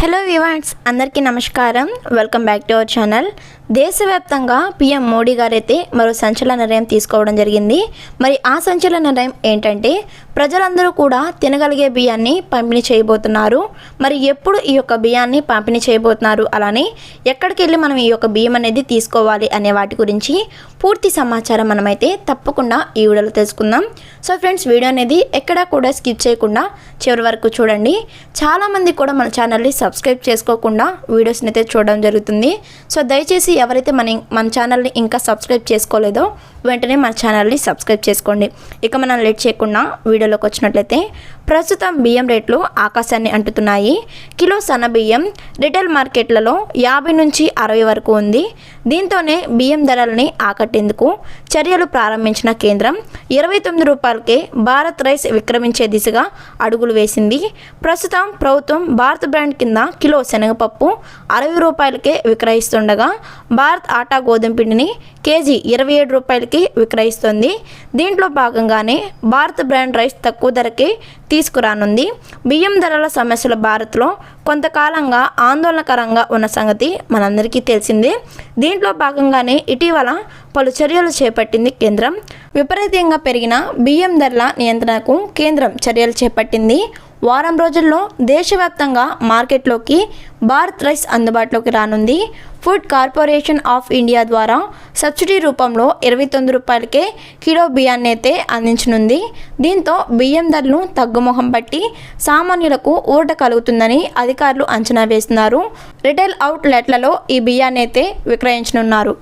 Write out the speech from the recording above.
Hello వివాన్స్ అందరికీ నమస్కారం. Welcome back to our channel దేశవ్యాప్తంగా పీఎం మోడీ గారైతే మరో సంచలన నిర్ణయం తీసుకోవడం జరిగింది. మరి ఆ సంచలన నిర్ణయం ఏంటంటే ప్రజలందరూ కూడా తినగలిగే బియ్యాన్ని పంపిణీ చేయబోతున్నారు. మరి ఎప్పుడు ఈ యొక్క బియ్యాన్ని పంపిణీ చేయబోతున్నారు? అలానే ఎక్కడికి వెళ్ళి మనం ఈ యొక్క బియ్యం అనేది తీసుకోవాలి అనే వాటి గురించి పూర్తి సమాచారం మనమైతే తప్పకుండా ఈ వీడియోలో తెలుసుకుందాం. సో ఫ్రెండ్స్ వీడియో అనేది ఎక్కడా కూడా స్కిప్ చేయకుండా చివరి వరకు చూడండి. చాలామంది కూడా మన ఛానల్ని సబ్స్క్రైబ్ చేసుకోకుండా వీడియోస్ని అయితే చూడడం జరుగుతుంది. సో దయచేసి ఎవరైతే మన మన ఛానల్ని ఇంకా సబ్స్క్రైబ్ చేసుకోలేదో వెంటనే మన ఛానల్ని సబ్స్క్రైబ్ చేసుకోండి. ఇక మనం లేట్ చేయకుండా వీడియోలోకి వచ్చినట్లయితే ప్రస్తుతం బియ్యం రేట్లు ఆకాశాన్ని అంటుతున్నాయి. కిలో సన్నబియ్యం రిటైల్ మార్కెట్లలో యాభై నుంచి అరవై వరకు ఉంది. దీంతోనే బియ్యం ధరల్ని ఆకట్టేందుకు చర్యలు ప్రారంభించిన కేంద్రం ఇరవై తొమ్మిది రూపాయలకే భారత్ రైస్ విక్రమించే దిశగా అడుగులు వేసింది. ప్రస్తుతం ప్రభుత్వం భారత్ బ్రాండ్ కింద కింద కిలో శనగపప్పు అరవై రూపాయలకే విక్రయిస్తుండగా భారత్ ఆటా గోధుమ పిండిని కేజీ ఇరవై ఏడు రూపాయలకి విక్రయిస్తుంది. దీంట్లో భాగంగానే భారత్ బ్రాండ్ రైస్ తక్కువ ధరకే తీసుకురానుంది. బియ్యం ధరల సమస్యలు భారత్లో కొంతకాలంగా ఆందోళనకరంగా ఉన్న సంగతి మనందరికీ తెలిసిందే. దీంట్లో భాగంగానే ఇటీవల పలు చర్యలు చేపట్టింది కేంద్రం. విపరీతంగా పెరిగిన బియ్యం ధరల నియంత్రణకు కేంద్రం చర్యలు చేపట్టింది. వారం రోజుల్లో దేశవ్యాప్తంగా మార్కెట్లోకి భారత్ రైస్ అందుబాటులోకి రానుంది. ఫుడ్ కార్పొరేషన్ ఆఫ్ ఇండియా ద్వారా సబ్సిడీ రూపంలో ఇరవై తొమ్మిది రూపాయలకే కిలో బియ్యాన్ని అయితే అందించనుంది. దీంతో బియ్యం ధరలు తగ్గుముఖం పట్టి సామాన్యులకు ఊరట కలుగుతుందని అధికారులు అంచనా వేస్తున్నారు. రిటైల్ అవుట్లెట్లలో ఈ బియ్యాన్ని అయితే విక్రయించనున్నారు.